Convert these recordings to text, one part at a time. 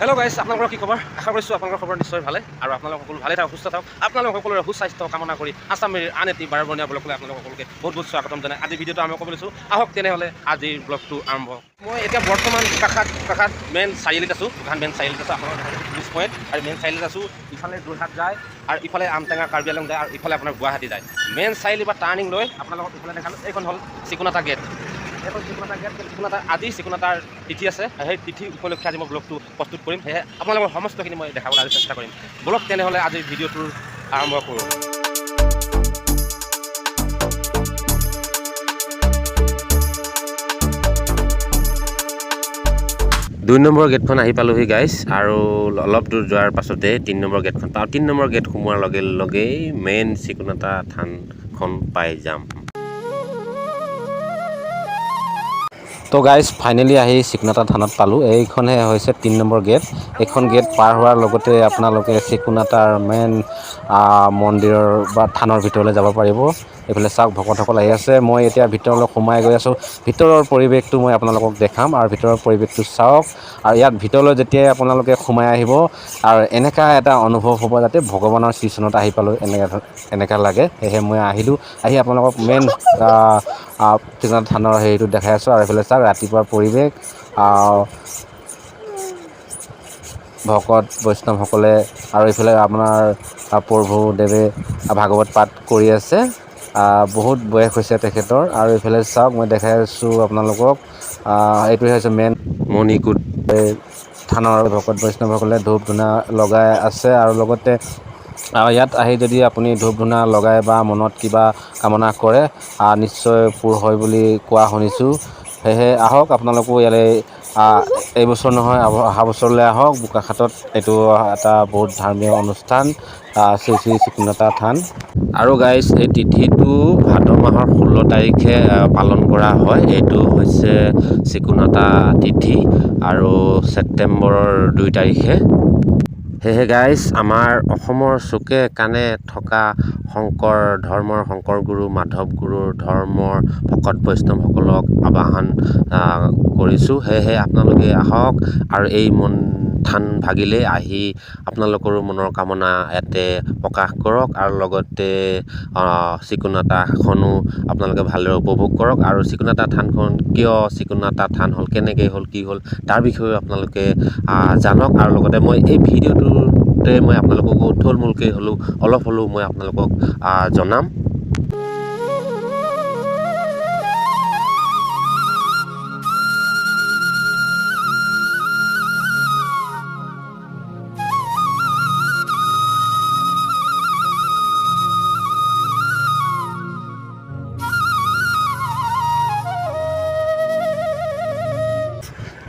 Hello' গাইছ আপোনালোকৰ কি খবৰ? আশা কৰিছোঁ আপোনালোকৰ খবৰ নিশ্চয় ভালে আৰু আপোনালোক সকলো ভালে থাকক, সুস্থ থাকক। আপোনালোক সকলোৰে সুস্বাস্থ্য কামনা কৰি আছাম আন এটি বাৰবনীয়া ব্লগলৈ আপোনালোক সকলোকে বহুত বহুত স্বাগতম জনাই। আজি ভিডিঅ'টো আৰম্ভ কৰিব লৈছোঁ। আহক তেনেহ'লে আজিৰ ব্লগটো আৰম্ভ। মই এতিয়া বৰ্তমান কাষাত কাষাত মেইন চাৰিআলিত আছোঁ। কাষাত মেইন চাৰিআলিত আছোঁ। আপোনালোকৰ ব্ৰিজ পইণ্ট আৰু মেইন চাৰিআলিত আছোঁ। ইফালে যোৰহাট যায় আৰু ইফালে আমটেঙা কাৰ্বি আলং যায় আৰু ইফালে আপোনাৰ গুৱাহাটী যায়। মেইন চাৰিআলি বা টাৰ্ণিং লৈ আপোনালোকক ইফালে দেখালোঁ। এইখন হ'ল চিকুনাটা গেট তিথি আছে, সেই তিথি উপলক্ষে আজি মই ব্লগটো প্ৰস্তুত কৰিম। আপোনালোকৰ সমস্তখিনি মই দেখাবলৈ চেষ্টা কৰিম। তেনেহ'লে আৰম্ভ কৰোঁ। দুই নম্বৰ গেটখন আহি পালোহি গাইছ আৰু অলপ দূৰ যোৱাৰ পাছতে তিনি নম্বৰ গেটখন পাওঁ। তিনি নম্বৰ গেট সোমোৱাৰ লগে লগেই মেইন চিকুনাটা থানখন পাই যাম। তো গাইজ ফাইনেলি আহি চিকনাটা থানাত পালোঁ। এইখনহে হৈছে তিনি নম্বৰ গেট। এইখন গেট পাৰ হোৱাৰ লগতে আপোনালোকে চিকুনাটাৰ মেইন মন্দিৰৰ বা থানৰ ভিতৰলৈ যাব পাৰিব। এইফালে চাওক ভকতসকল আহি আছে। মই এতিয়া ভিতৰলৈ সোমাই গৈ আছোঁ। ভিতৰৰ পৰিৱেশটো মই আপোনালোকক দেখাম আৰু ভিতৰৰ পৰিৱেশটো চাওক। আৰু ইয়াত ভিতৰলৈ যেতিয়াই আপোনালোকে সোমাই আহিব আৰু এনেকুৱা এটা অনুভৱ হ'ব যাতে ভগৱানৰ শ্ৰীচনত আহি পালোঁ এনেকুৱা এনেকুৱা লাগে। সেয়েহে মই আহিলোঁ। আহি আপোনালোকক মেইন টিকনা থানৰ হেৰিটো দেখাই আছোঁ। আৰু এইফালে চাওক ৰাতিপুৱাৰ পৰিৱেশ ভকত বৈষ্ণৱসকলে আৰু এইফালে আপোনাৰ প্ৰভুদেৱে ভাগৱত পাঠ কৰি আছে। বহুত বয়স হৈছে তেখেতৰ। আৰু এইফালে চাওক মই দেখাই আছোঁ আপোনালোকক। এইটোৱে হৈছে মেইন মণিকূট। থানৰ ভকত বৈষ্ণৱসকলে ধূপ ধূনা লগাই আছে। আৰু লগতে ইয়াত আহি যদি আপুনি ধূপ ধূনা লগাই বা মনত কিবা কামনা কৰে নিশ্চয় পূৰ হয় বুলি কোৱা শুনিছোঁ। সেয়েহে আহক আপোনালোকো ইয়ালৈ আহ, এইবছৰ নহয় অহা বছৰলৈ আহক বোকাখাটত এইটো এটা বহুত ধৰ্মীয় অনুষ্ঠান শ্ৰী শ্ৰী চিকুণতা থান। আৰু গাইজ এই তিথিটো ভাদ মাহৰ ষোল্ল তাৰিখে পালন কৰা হয়। এইটো হৈছে চিকুণতা তিথি আৰু ছেপ্টেম্বৰৰ দুই তাৰিখে। সেয়েহে গাইজ আমাৰ অসমৰ চুকে কাণে থকা শংকৰ ধৰ্মৰ শংকৰ গুৰু মাধৱ গুৰুৰ ধৰ্মৰ ভকত বৈষ্ণৱসকলক আবাহন কৰিছোঁ। সেয়েহে আপোনালোকে আহক আৰু এই মন থান ভাগিলে আহি আপোনালোকৰো মনৰ কামনা ইয়াতে প্ৰকাশ কৰক আৰু লগতে চিকুণাতাখনো আপোনালোকে ভালদৰে উপভোগ কৰক আৰু চিকুণাতা থানখন কিয় চিকুণাতা থান হ'ল কেনেকৈ হ'ল কি হ'ল তাৰ বিষয়েও আপোনালোকে জানক আৰু লগতে মই এই ভিডিঅ'টোতে মই আপোনালোককো থুলমূলকৈ হ'লেও অলপ হ'লেও মই আপোনালোকক জনাম।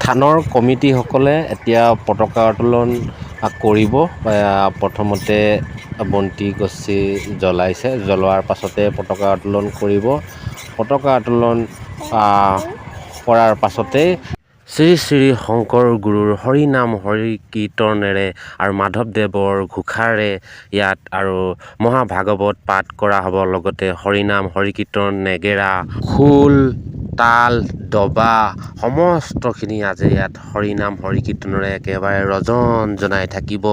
থানৰ কমিটিসকলে এতিয়া পতাকা উত্তোলন কৰিব। প্ৰথমতে বন্তি গছি জ্বলাইছে। জ্বলোৱাৰ পাছতে পতাকা উত্তোলন কৰিব। পতাকা উত্তোলন কৰাৰ পাছতে শ্ৰী শ্ৰী শংকৰ গুৰুৰ হৰি নাম হৰি কীৰ্তনেৰে আৰু মাধৱদেৱৰ ঘোষাৰে ইয়াত আৰু মহাভাগৱত পাঠ কৰা হ'ব। লগতে হৰিনাম হৰি কীৰ্তন, নেগেৰা খোল তাল দবা সমস্তখিনি আজি ইয়াত হৰিনাম হৰি কীৰ্তনেৰে একেবাৰে ৰজন জনাই থাকিব।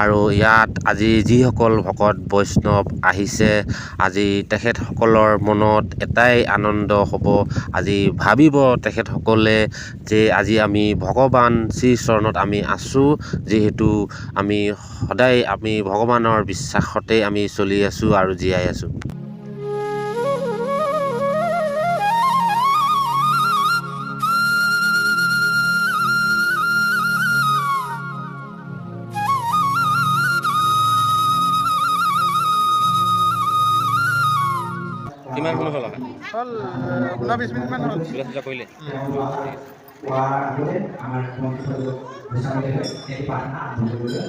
আৰু ইয়াত আজি যিসকল ভকত বৈষ্ণৱ আহিছে আজি তেখেতসকলৰ মনত এটাই আনন্দ হ'ব। আজি ভাবিব তেখেতসকলে যে আজি আমি ভগৱান শ্ৰীচৰণত আমি আছোঁ। যিহেতু আমি সদায় আমি ভগৱানৰ বিশ্বাসতে আমি চলি আছোঁ আৰু জীয়াই আছোঁ। হ'ল অহা হ'ল পোন্ধৰ মিনিট মান হ'ল আমাৰ মন্ত্ৰীসকলক ঘোষণা এই প্ৰাৰ্থনা আৰম্ভ কৰিবলৈ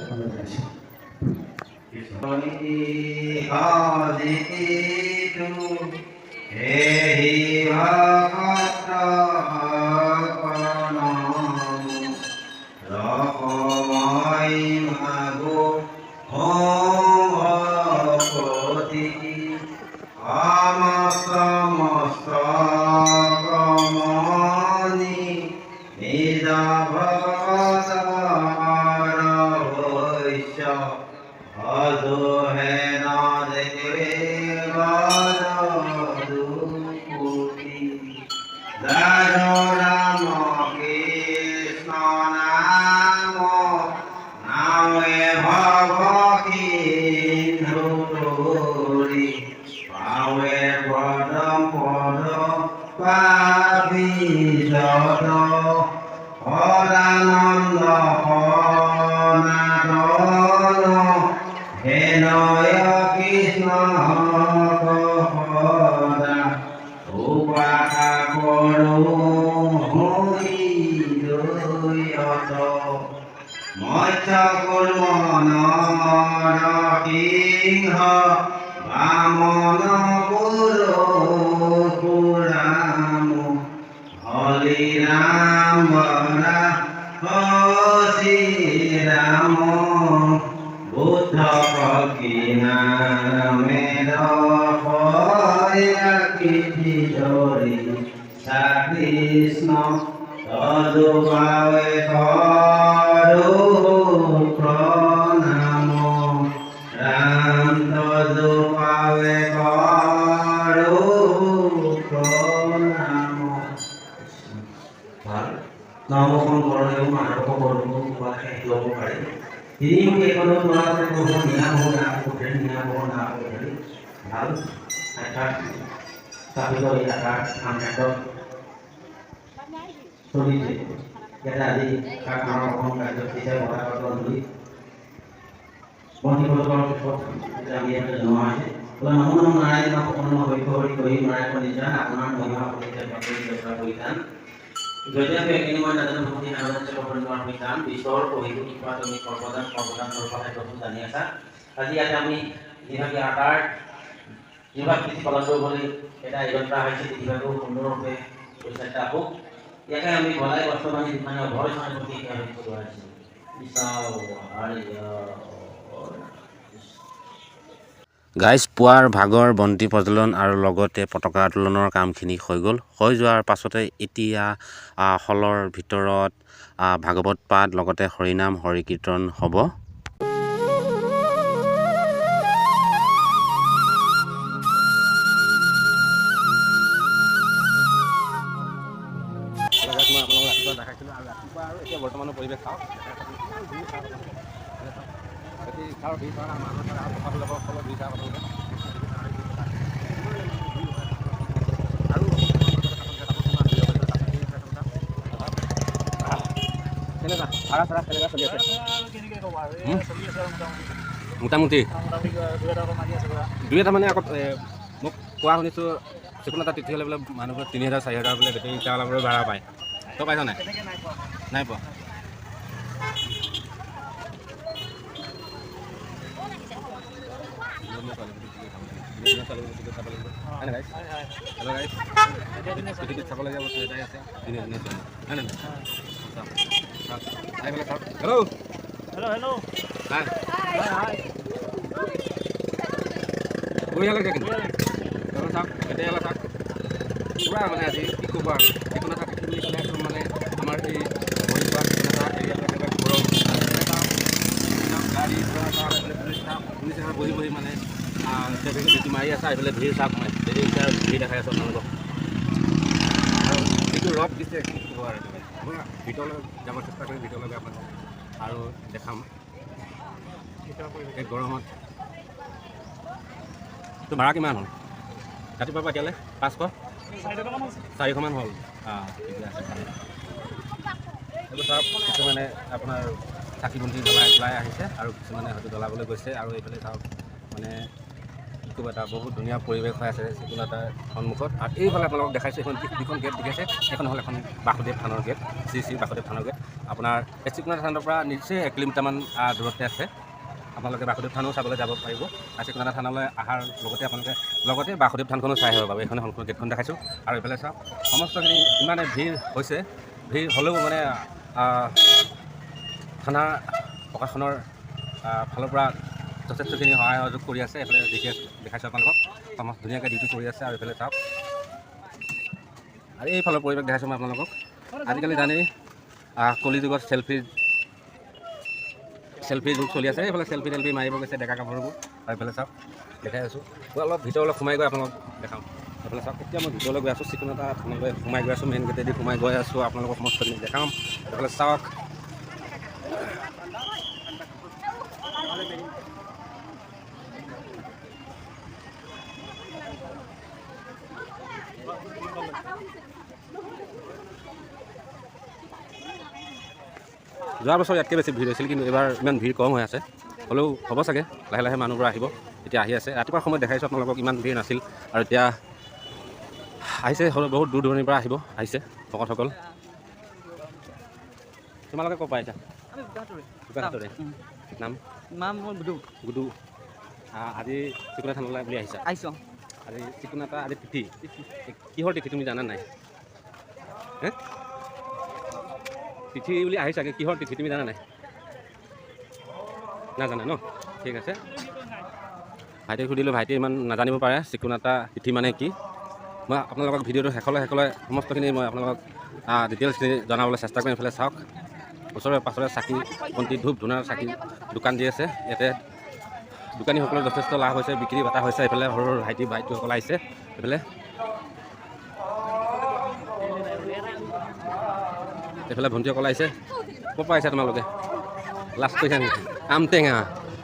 বুদ্ধ পক্ষী নামে কৃষ্ণ ধরি কৃষ্ণ তদু পাবে করু প্রণাম রাম তদু পাবে করু প্রণাম ভালো নামখন কৰণীয় মানৱ কৰ্ম হোৱাকে পাৰে তিনি মোক এইখনত নোৱাৰে ক'ব নিয়া হ'ব না কোঠে নিয়া হ'ব না কোঠে ভালো আঠাত স্থাপিত এই আঠাত আঠাতত চলিছে ইয়াতে আজি তাক মানৱ অসম কাৰ্যসূচীৰে পতাকাত ধৰি বন্তিপথৰ পিছত আমি ইয়াতে জনোৱা হৈছে বোলে নমো নমো নাৰায়ণ সকলো হৈভ হৰি কৰি নাৰায়ণ নিজান আপোনাৰ মহিমা যদি আমি একেনিময় নাজানো সংখ্যা নাজানো সেই সম্পূৰ্ণ আমি জান বিশ্বৰ পঢ়িলোঁ কিবা তুমি কৰ্মদান কৰ্মদান কৰিব জানি আছা আজি ইয়াতে আমি যিভাগে আটাৰ যিভাগ কৃষি পালন কৰিব বুলি এটা এঘণ্টা হৈছে যিভাগেও সুন্দৰৰূপে পৰিচালিত আহোঁ ইয়াকে আমি বলাই বস্তু মানে যিমানে ঘৰ চাই গাইজ পুৱাৰ ভাগৰ বন্তি প্ৰজ্বলন আৰু লগতে পতাকা উত্তোলনৰ কামখিনি হৈ গ'ল। হৈ যোৱাৰ পাছতে এতিয়া হলৰ ভিতৰত ভাগৱত পাঠ লগতে হৰিনাম হৰি কীৰ্তন হ'ব। বৰ্তমানৰ পৰিৱেশ চাওক মোটামুটি। দুই এটা মানে আকৌ মোক কোৱা শুনিছোঁ যিকোনো এটা তিথি হ'লে বোলে মানুহবোৰে তিনি হাজাৰ চাৰি হাজাৰ বোলে বেটেৰী ইটা বোলে ভাড়া পায়। তই পাইছ নাই? নাই পোৱা? চাওক। কেতিয়ালা চাওক। কেতিয়া মানে আজি কি ক'বা? কি কোনো থাকে মানে ডিউটি মাৰি আছে এইফালে ভিৰ চাওক মানে বেটেৰী ৰিক্সা ভিৰ দেখাই আছোঁ আপোনালোকক আৰু যিটো ৰদ দিছে কি ক'ব আৰু ভিতৰলৈ যাব চেষ্টা কৰিম ভিতৰলৈ আপোনালোকক আৰু দেখাম এই গৰমত তো ভাড়া কিমান হ'ল ৰাতিপুৱাৰ পৰা এতিয়ালৈ পাঁচশো চাৰিশমান হ'ল অঁ ঠিকে আছে এইবোৰ চাওক কিছুমানে আপোনাৰ চাকি বন্তি জ্বলাই জ্বলাই আহিছে আৰু কিছুমানে হয়তো জ্বলাবলৈ গৈছে আৰু এইফালে চাওক মানে কি ক'ব এটা বহুত ধুনীয়া পৰিৱেশ হৈ আছে যিকোনো এটা সন্মুখত। আৰু এইফালে আপোনালোকক দেখাইছোঁ এখন যিখন গেট দেখিছে, সেইখন হ'ল এখন বাসুদেৱ থানৰ গেট, শ্ৰী শ্ৰী বাসুদেৱ থানৰ গেট। আপোনাৰ এই চিকোনা থানৰ পৰা নিচেই এক কিলোমিটাৰমান দূৰতে আছে। আপোনালোকে বাসুদেৱ থানো চাবলৈ যাব পাৰিব। আৰু চিকোনা থানলৈ অহাৰ লগতে আপোনালোকে, লগতে বাসুদেৱ থানখনো চাই আহিব পাৰিব। এইখন সম্পূৰ্ণ গেটখন দেখাইছোঁ। আৰু এইফালে চাওক, সমস্তখিনি ইমানে ভিৰ হৈছে। ভিৰ হ'লেও মানে থানা প্ৰশাসনৰ ফালৰ পৰা যথেষ্টখিনি সহায় সহযোগ কৰি আছে এইফালে দেখি আছোঁ, দেখাইছোঁ আপোনালোকক। সমস্ত ধুনীয়াকৈ ডিউটি কৰি আছে আৰু এইফালে চাওক। আৰু এইফালৰ পৰিৱেশ দেখাইছোঁ মই আপোনালোকক। আজিকালি জানেই কলি যুগত চেলফি চেল্ফি যুগ চলি আছে, এইফালে চেল্ফি টেল্ফি মাৰিব গৈছে ডেকা কাপোৰবোৰ আৰু এইফালে চাওক, দেখাই আছোঁ। মই অলপ ভিতৰলৈ সোমাই গৈ আপোনালোকক দেখাওঁ। এইফালে চাওক, এতিয়া মই ভিতৰলৈ গৈ আছোঁ, চিকুণ এটা সোমাই গৈ আছোঁ মেইন গেটেদি সোমাই গৈ আছোঁ, আপোনালোকক সমস্তখিনি দেখাম। এইফালে চাওক যোৱা বছৰ ইয়াতকৈ বেছি ভিৰ হৈছিল কিন্তু এইবাৰ ইমান ভিৰ কম হৈ আছে। হ'লেও হ'ব চাগে লাহে লাহে মানুহবোৰ আহিব এতিয়া আহি আছে। ৰাতিপুৱা সময়ত দেখাইছোঁ আপোনালোকক ইমান ভিৰ নাছিল। আৰু এতিয়া আহিছে হ'লেও বহুত দূৰ দূৰণিৰ পৰা আহিব আহিছে ভকতসকল। তোমালোকে ক'ৰ পৰা আহিছা? নাম? নাম বুধু গুডু। আ- আজি চিকুনা থানলৈ বুলি আহিছা? আহিছোঁ। আজি চিকুনা এটা আজি তিথি। কিহৰ তিথি তুমি জানা নাই? হে? তিথি বুলি আহিছাগে কিহৰ তিথি তুমি জানা নাই? নাজানা ন? ঠিক আছে। ভাইটিক সুধিলোঁ ভাইটিয়ে ইমান নাজানিব পাৰে চিকুনা এটা তিথি মানে কি? মই আপোনালোকক ভিডিঅ'টো শেষলৈ শেষলৈ সমস্তখিনি মই আপোনালোকক ডিটেইলছখিনি জনাবলৈ চেষ্টা কৰিম এইফালে চাওক। ওচৰে পাছৰে চাকি বন্তি, ধূপ, ধূনাৰ চাকি দোকান দি আছে। ইয়াতে দোকানীসকলৰ যথেষ্ট লাভ হৈছে বিক্ৰী বাটা হৈছে এইফালে। সৰু সৰু ভাইটি বাইকসকল আহিছে এইফালে। এইফালে ভণ্টিসকল আহিছে। ক'ৰ পৰা তোমালোকে? লাষ্ট কৈছা নেকি? আমটেঙা।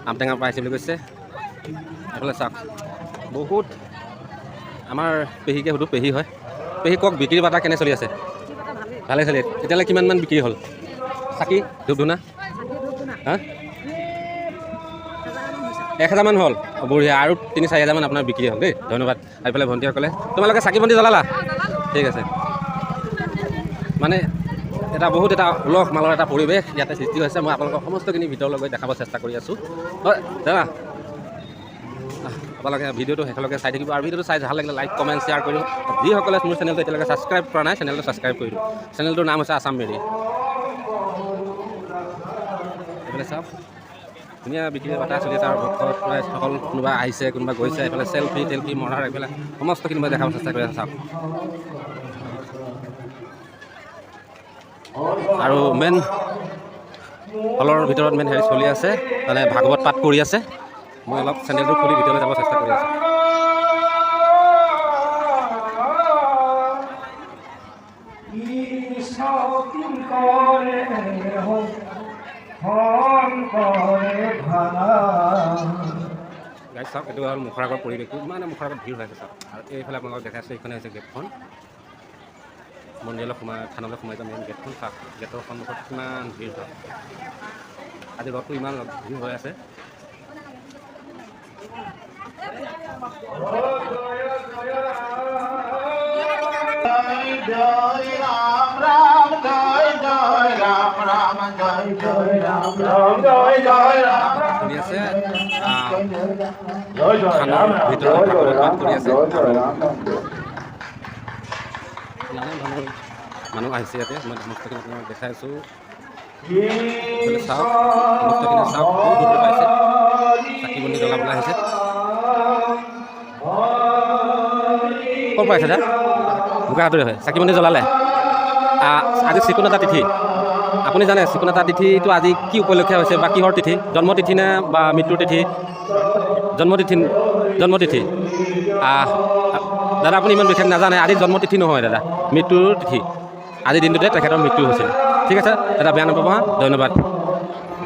আমটেঙাৰ পৰা আহিছে বুলি কৈছে। এইফালে চাওক। বহুত আমাৰ পেহীকে সুধোঁ, পেহী হয়। পেহী কওক বিক্ৰী বাটা কেনে চলি আছে? ভালে চলি এতিয়ালৈ কিমানমান বিক্ৰী হ'ল? চাকি, ধূপ ধূনা? হা? এক হাজাৰমান হ'ল। বঢ়িয়া। আৰু তিনি, চাৰি হাজাৰমান আপোনাৰ বিক্ৰী হ'ল দেই। ধন্যবাদ। আৰু এইফালে ভণ্টিসকলে। তোমালোকে চাকি বন্তি জ্বলালা? ঠিক আছে। মানে এটা বহুত এটা উলহ মালৰ এটা পৰিৱেশ ইয়াতে সৃষ্টি হৈছে। মই আপোনালোকক সমস্তখিনি ভিতৰলৈ গৈ দেখাব চেষ্টা কৰি আছোঁ। হয়, দাদা। আপোনালোকে ভিডিঅ'টো শেষলৈকে চাই থাকিব। আৰু ভিডিঅ'টো চাই ভালো লাগিলে লাইক, কমেণ্ট, শ্বেয়াৰ কৰিব যিসকলে মোৰ চেনেলটো এতিয়ালৈকে ছাবস্ক্ৰাইব কৰা নাই, চেনেলটো ছাবস্ক্ৰাইব কৰি দিব চেনেলটোৰ নাম হৈছে আছাম মেৰি এইফালে চাওক। ধুনীয়া বিক্ৰী বাটা চলি আছে আৰু ভক্তসকল কোনোবা আহিছে, কোনোবা গৈছে, এইফালে চেল্ফি টেল্ফি মৰাৰ এইফালে সমস্তখিনি মই দেখাব চেষ্টা কৰি আছোঁ। চাওক। আৰু মেইন হলৰ ভিতৰত মেইন হেৰি চলি আছে মানে ভাগৱত পাঠ কৰি আছে। মই অলপ চেনেলটো খুলি ভিতৰলৈ যাব চেষ্টা কৰি আছোঁ। চাওক এইটো হ'ল মুখৰ আগৰ পৰিৱেশটো। ইমানে মুখৰ আগত ভিৰ হৈ আছে চাওক। আৰু এইফালে আপোনালোকক দেখাইছে এইখনে হৈছে গেটখন। মন্দিৰলৈ সোমাই থানলৈ সোমাই যাম মেইন গেটখন চাওক গেটৰ সন্মুখত কিমান ভিৰ হয় আজি ৰ'দটো ইমান ভিৰ হৈ আছে আছে ভিতৰত কৰি আছে আৰু নানান ধৰণৰ মানুহ আহিছে ইয়াতে। মই সমস্তখিনি আপোনাক দেখাই আছোঁ। চাওক সমস্তখিনি চাওক, বহুত পৰা চাকি বন্তি জ্বলাবলৈ আহিছে। ক'ৰ পৰা আহিছে দা বোকাহাটৰে হয়। চাকি বন্তি জ্বলালে। আজি চিকুণ এটা তিথি। আপুনি জানে চিকুণ এটা তিথিটো আজি কি উপলক্ষে হৈছে বা কিহৰ তিথি? জন্ম তিথি নে বা মৃত্যুৰ তিথি? জন্মতিথি জন্মতিথি। দাদা, আপুনি ইমান বিশেষ নাজানে। আজি জন্মতিথি নহয় দাদা। মৃত্যুৰ তিথি। আজিৰ দিনটোতে তেখেতৰ মৃত্যু হৈছিল। ঠিক আছে দাদা বেয়া নাপাব ধন্যবাদ।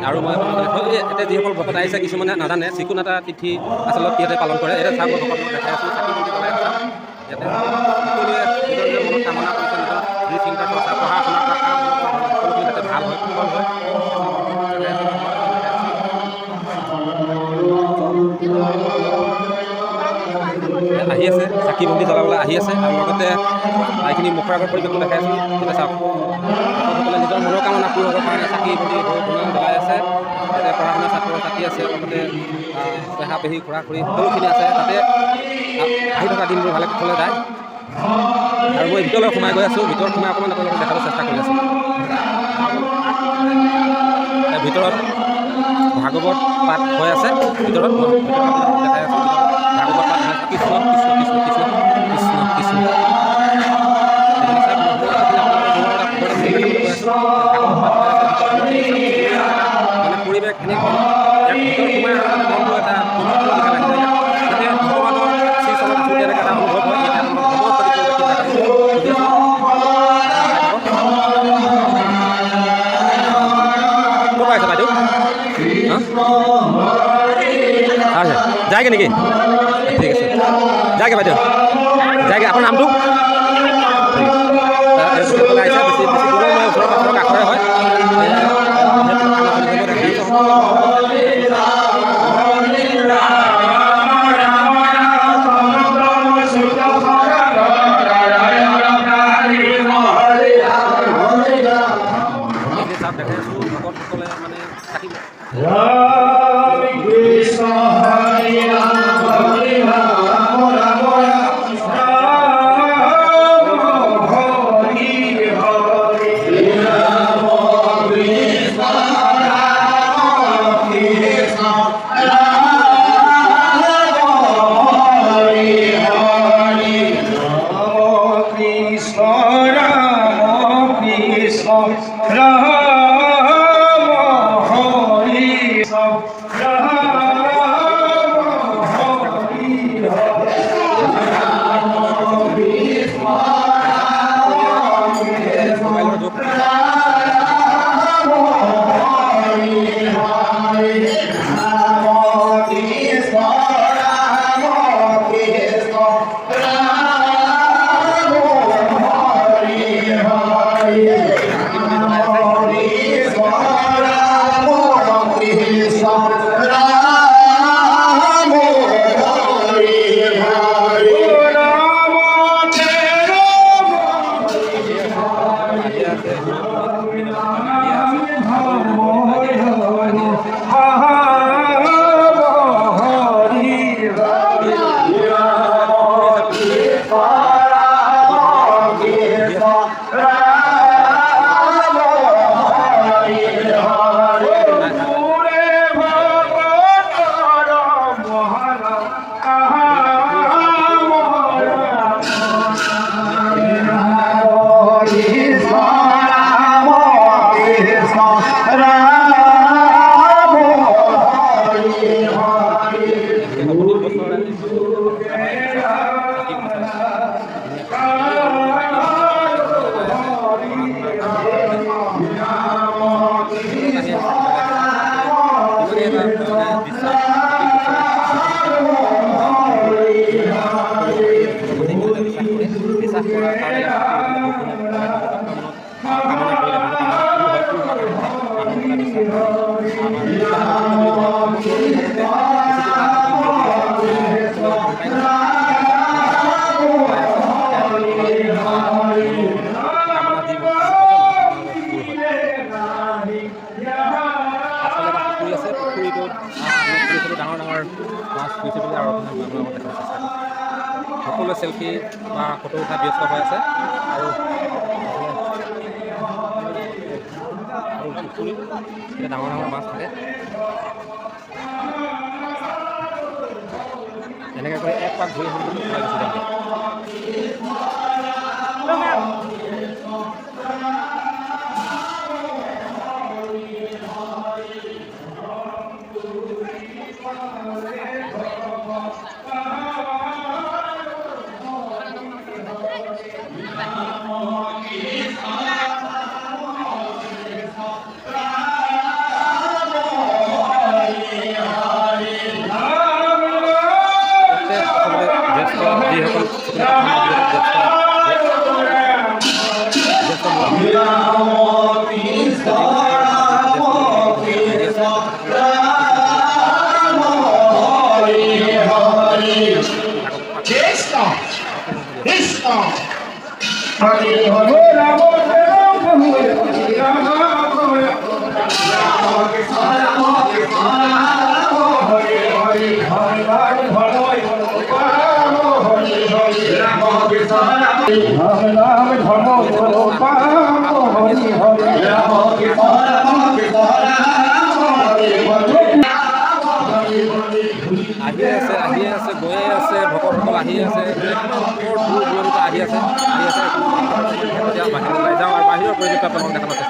আৰু মই এই এতিয়া যিসকল ভকত আহিছে, কিছুমানে নাজানে যিকোনো এটা তিথি আচলতে ইয়াতে পালন কৰে, এতিয়া চাওক মই ভকতক দেখাই মনত কামনা কৰিছে পঢ়া শুনা কৰা যাতে ভালো হয়, সুফল আহি আছে। চাকি বন্তি জ্বলাবলৈ আহি আছে আৰু লগতে এইখিনি মুখৰ আগৰ পৰিৱেশটো দেখাই আছোঁ। এতিয়া চাওক সকলে নিজৰ মনৰ কামনা পূৰ হ'বৰ কাৰণে চাকি বন্তি জ্বলাই আছে। তাতে পঢ়া শুনা ছাত্ৰ ছাত্ৰী আছে, লগতে পেহা পেহী খুৰা খুৰী সকলোখিনি আছে। তাতে, আহি থকা দিনবোৰ ভালে কুশলে যায়। আৰু মই ভিতৰলৈ সোমাই গৈ আছোঁ। ভিতৰত সোমাই অকণমান আপোনালোকক দেখাব চেষ্টা কৰি আছোঁ। ভিতৰত ভাগৱত পাঠ হৈ আছে। ভিতৰত দেখাই আছোঁ। ভাগৱত পাঠ হৈ আছে। কৃষ্ণ কৃষ্ণ। যায়গে নাকি? ঠিক আছে। যায়গে বাইদেউ যায়গে আপোনাৰ নামটো? Hare Krishna. সেলফি বা ফটো উঠা ব্যস্ত হৈ আছে। আৰু ডাঙৰ ডাঙৰ মাছ থাকে। এনেকা কৰি এক পাক ঘুরে আহিম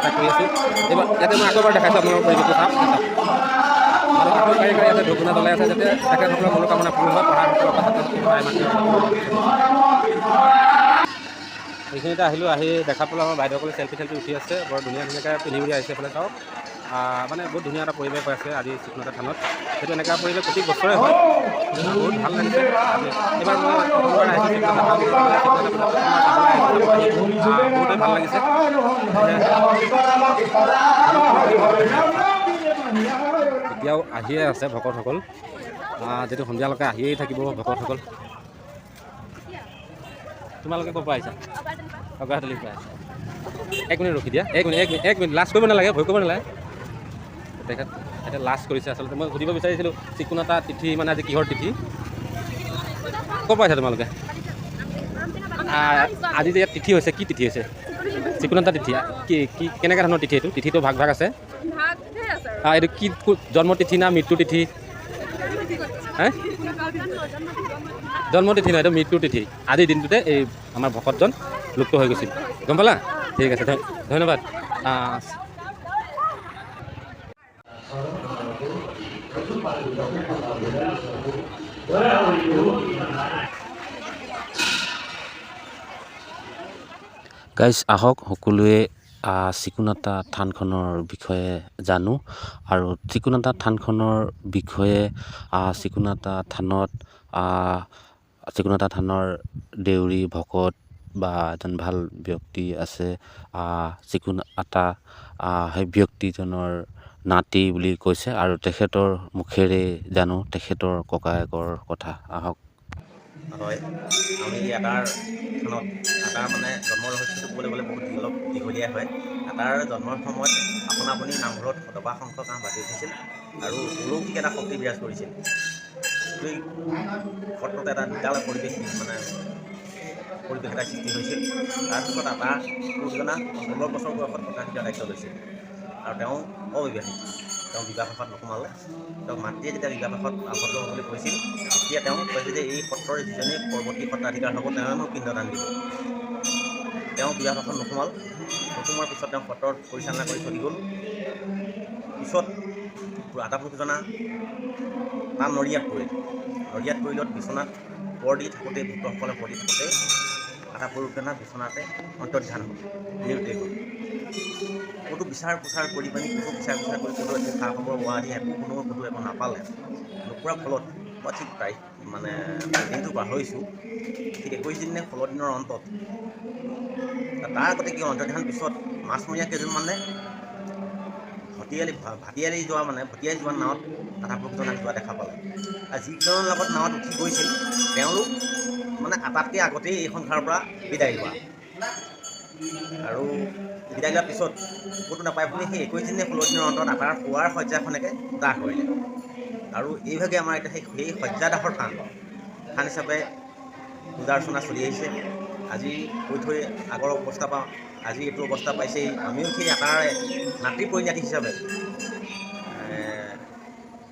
সাপ কৰি আছোঁ। এইবাৰ ইয়াতে মই আকৌ এবাৰ দেখাইছোঁ আপোনালোকৰ পৰিৱেশটো চাপ আৰু আকৌ গাড়ী গাড়ী ইয়াতে ধূপনা জ্বলাই আছে যাতে তেখেতসকলৰ মনোকামনা পূৰ্ণ হয় পঢ়া সকলৰ ছাত্ৰ আহিলোঁ, আহি দেখা পালোঁ, আমাৰ বাইদেউসকলে চেল্ফি চেল্ফি উঠি আছে, বৰ ধুনীয়া ধুনীয়াকৈ পিন্ধি উঠি আহিছে এইফালে চাওক। মানে বহুত ধুনীয়া এটা পৰিৱেশ হৈ আছে আজি চিকনতা থানত। সেইটো এনেকুৱা পৰিৱেশ প্ৰতি বছৰে হয়। বহুত ভাল লাগিছে। এইবাৰ মই বহুতেই ভাল লাগিছে। এতিয়াও আহিয়ে আছে ভকতসকল। যিটো সন্ধিয়ালৈকে আহিয়েই থাকিব ভকতসকল। তোমালোকে ক'ৰ পৰা আহিছা? অগাহাতলিৰ পৰা আহিছা। এক মিনিট ৰখি দিয়া। এক মিনিট এক মিনিট এক মিনিট লাষ্ট কৰিব নালাগে ভয় কৰিব নালাগে। তেখেত এতিয়া লাষ্ট কৰিছে আচলতে। মই সুধিব বিচাৰিছিলোঁ চিকুণতা তিথি মানে আজি কিহৰ তিথি? ক'ৰ আহিছা তোমালোকে? আজি যে ইয়াত তিথি হৈছে, কি তিথি হৈছে? চিকুণতা তিথি, কি কি কেনেকুৱা ধৰণৰ তিথি এইটো? তিথিটো ভাগ ভাগ আছে? এইটো কি জন্ম তিথি না মৃত্যু তিথি? হে? জন্ম তিথি নহয়, এইটো মৃত্যু তিথি। আজিৰ দিনটোতে এই আমাৰ ভকতজন লুপ্ত হৈ গৈছিল। গম পালা? ঠিক আছে, ধ- গাইজ আহক সকলোৱে চিকুণতা থানখনৰ বিষয়ে জানো আৰু চিকুণতা থানখনৰ বিষয়ে চিকুণতা থানত চিকুণতা থানৰ দেউৰী ভকত বা এজন ভাল ব্যক্তি আছে আহ, চিকুণতা আহ, সেই ব্যক্তিজনৰ নাতি বুলি কৈছে আৰু তেখেতৰ মুখেৰে জানো তেখেতৰ ককায়েকৰ কথা। আহক। হয় আমি আটাৰ থানত আটাৰ মানে জন্মৰ ৰহস্যটো ক'বলৈ গ'লে বহুত অলপ দীঘলীয়া হয়। আটাৰ জন্মৰ সময়ত আপোনা আপুনি নামঘৰত দবা শংখ কাঁহ বাজি উঠিছিল আৰু অলৌকিক এটা শক্তি বিৰাজ কৰিছিল। সেই ক্ষেত্ৰত এটা বিশাল পৰিৱেশ মানে পৰিৱেশ এটা সৃষ্টি হৈছিল। তাৰপিছত আটা পুৰুষজনা ষোল্ল বছৰ বয়সত প্ৰকাশিত দায়িত্ব লৈছিল। আৰু তেওঁ অবিবাহিত। তেওঁ বিবাহপাশত নোসোমালে। তেওঁক মাতৃয়ে যেতিয়া বিবাহপাশত আবদ্ধ হ'বলৈ কৈছিল, তেতিয়া তেওঁ কৈছে যে এই সত্ৰৰ যিজনে পৰৱৰ্তী সত্ৰাধিকাৰ হ'ব তেওঁৱে মোক পিণ্ডদান দিব। তেওঁ বিবাহপাশত নোসোমাল। নোসোমোৱাৰ পিছত তেওঁ সত্ৰৰ পৰিচালনা কৰি চলি গ'ল। পিছত আটাপুৰুষজনা তাত নৰিয়াত পৰিল নৰিয়াত পৰিলত বিচনাত পৰ দি থাকোঁতে, ভক্তসকলে পৰ দি থাকোঁতে আটাপুৰুষজনা বিচনাতে অন্তৰ্ধান হ'ল নিৰুতে গ'ল ক'তো বিচাৰ পোচাৰ কৰি পিনি ক'তো বিচাৰ পোচাৰ কৰি ক'তো একো খা খবৰ দি একো কোনো ক'তো একো নাপালে। নোপোৱাৰ ফলত মই ঠিক তাৰিখ মানে দিনটো পাহৰিছোঁ ঠিক একৈছ দিন নে ষোল্ল দিনৰ অন্তত। তাৰ আগতে কি অন্তৰ্ধান পিছত মাছমৰীয়া কেইজনমানে ভটিয়ালি ভাটিয়ালি যোৱা মানে ভটিয়ালি যোৱা নাৱত আটাপুৰুষজনাক যোৱা দেখা পালে। আৰু যিকেইজনৰ লগত নাৱত উঠি গৈছিল তেওঁলোক মানে আটাতকৈ আগতেই এই সংসাৰৰ পৰা বিদায় লোৱা। আৰু বিদায় লোৱাৰ পিছত ক'তো নাপায় বুলি সেই একৈছ দিনে ষোল্ল দিনৰ অন্তত আটাৰ শোৱাৰ শয্যাখনকে দাহ কৰিলে। আৰু এইভাগে আমাৰ এতিয়া সেই সেই শয্যাদাহৰ থান থান হিচাপে পূজা অৰ্চনা চলি আহিছে। আজি কৈ থৈ আগৰ অৱস্থা পাওঁ আজি এইটো অৱস্থা পাইছেই। আমিও সেই আটাৰে নাতি পৰিণাতি হিচাপে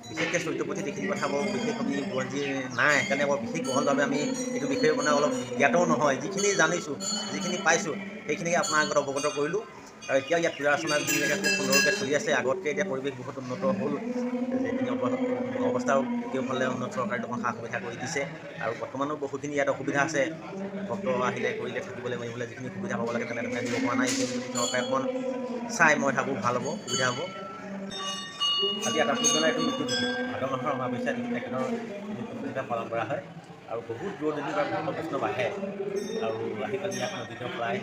বিশেষকৈ চৰিত্ৰপতি এইখিনি কথা বৰ বিশেষ আমি বুৰঞ্জী নাই, সেইকাৰণে বৰ বিশেষ বহলভাৱে আমি এইটো বিষয়ে মানে অলপ জ্ঞাতও নহয়। যিখিনি জানিছোঁ, যিখিনি পাইছোঁ, সেইখিনিকে আপোনাৰ আগত অৱগত কৰিলোঁ। আৰু এতিয়াও ইয়াত পূজা অৰ্চনা ধুনীয়াকৈ খুব সুন্দৰকৈ চলি আছে। আগতকৈ এতিয়া পৰিৱেশ বহুত উন্নত হ'ল। যিখিনি অৱ- অৱস্থাও কেওফালে উন্নত চৰকাৰে দেখোন সা সুবিধা কৰি দিছে। আৰু বৰ্তমানো বহুখিনি ইয়াত অসুবিধা আছে। ভক্ত আহিলে, কৰিলে, থাকিবলৈ মেলিবলৈ যিখিনি সুবিধা পাব লাগে তেনেধৰণে দিব পৰা নাই। যদি চৰকাৰে অকণমান চাই, মই ভাবোঁ, ভালো হ'ব, সুবিধা হ'ব। আজি এটা পুজনা এইটো মৃত্যু তিথি ভাদ মাহৰ অমাৱস্যা তিথি তেখেতৰ মৃত্যু তিথিটা পালন কৰা হয় আৰু বহুত দূৰ দূৰণিৰ পৰা ভক্ত বৈষ্ণৱ আহে আৰু আহি পেলাই ইয়াত নদীত প্ৰায়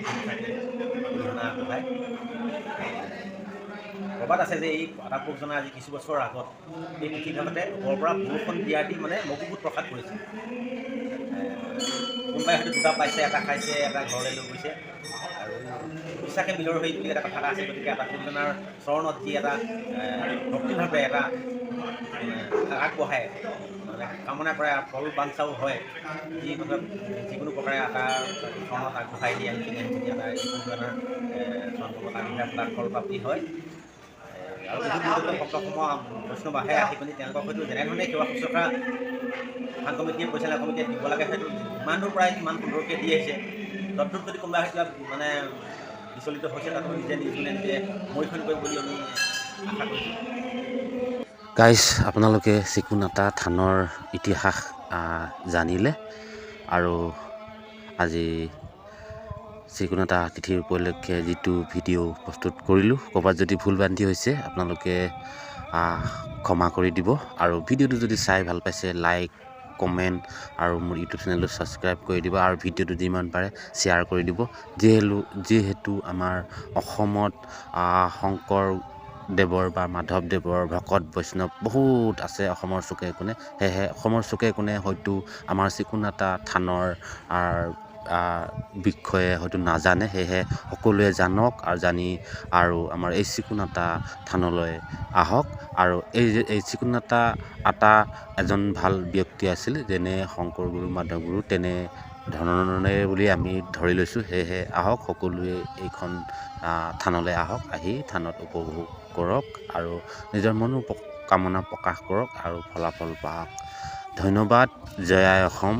অৰিহণা আগবঢ়ায়। প্ৰবাদ আছে যে এই আটাপুৰুষজনা আজি কিছু বছৰৰ আগত এই তিথিভাগতে ওপৰৰ পৰা বৰষুণ দিয়া দি মানে মগুপুত প্ৰসাদ কৰিছিল কোনোবাই হয়তো দুটা পাইছে এটা খাইছে এটা ঘৰলৈ লৈ গৈছে। আৰু বিশ্বাসে মিলৰ হৈ বুলি এটা কথা এটা আছে গতিকে এটা পুৰুষজনাৰ চৰণত যি এটা ভক্তিভাৱে এটা আগবঢ়ায় মানে কামনা কৰে ফল বাঞ্চাও হয় যি মানে যিকোনো প্ৰকাৰে এটা চৰণত আগবঢ়াই দিয়ে সেইখিনি সেইখিনি এটা এই পুৰুষজনাৰ চৰণত ফল প্ৰাপ্তি হয়। আৰু ভক্তসমূহ বৈষ্ণৱ আহে আহি পিনি তেওঁলোকক হয়তো যেনেধৰণে সেৱা শুশ্ৰূষা থান কমিটিয়ে পৰিচালনা কমিটিয়ে দিব লাগে সেইটো যিমান দূৰ প্ৰায় সিমান সুন্দৰকৈ দি আহিছে। তদ্ৰুপ যদি কোনোবা কিবা মানে বিচলিত হৈছে তাতো নিজে নিজে নিজে মৰিখন কৰিব বুলি আমি আশা কৰিছোঁ গাইজ আপোনালোকে চিকুনাটা থানৰ ইতিহাস জানিলে আৰু আজি চিকুনাটা তিথিৰ উপলক্ষে যিটো ভিডিঅ' প্ৰস্তুত কৰিলোঁ, ক'ৰবাত যদি ভুল ভ্ৰান্তি হৈছে, আপোনালোকে ক্ষমা কৰি দিব। আৰু ভিডিঅ'টো যদি চাই ভালো পাইছে লাইক কমেণ্ট আৰু মোৰ ইউটিউব চেনেলটো ছাবস্ক্ৰাইব কৰি দিব আৰু ভিডিঅ'টো যিমান পাৰে শ্বেয়াৰ কৰি দিব। যিহেতু যিহেতু আমাৰ অসমত শংকৰদেৱৰ বা মাধৱদেৱৰ ভকত বৈষ্ণৱ বহুত আছে অসমৰ চুকে কোণে। সেয়েহে অসমৰ চুকে কোণে হয়তো আমাৰ চিকুনাটা থানৰ আৰ, আহ, বিষয়ে হয়তো নাজানে সেয়েহে সকলোৱে জানক আৰু জানি আৰু আমাৰ এই চিকুনাটা থানলৈ আহক। আৰু এই এই চিকুনাটা আটা এজন ভাল ব্যক্তি আছিল যেনে শংকৰ গুৰু মাধৱ গুৰু তেনে ধৰণৰে বুলি আমি ধৰি লৈছোঁ। সেয়েহে আহক সকলোৱে এইখন থানলৈ আহক আহি থানত উপভোগ কৰক আৰু নিজৰ মনো কামনা প্ৰকাশ কৰক আৰু ফলাফল পাওক। ধন্যবাদ জয় অসম।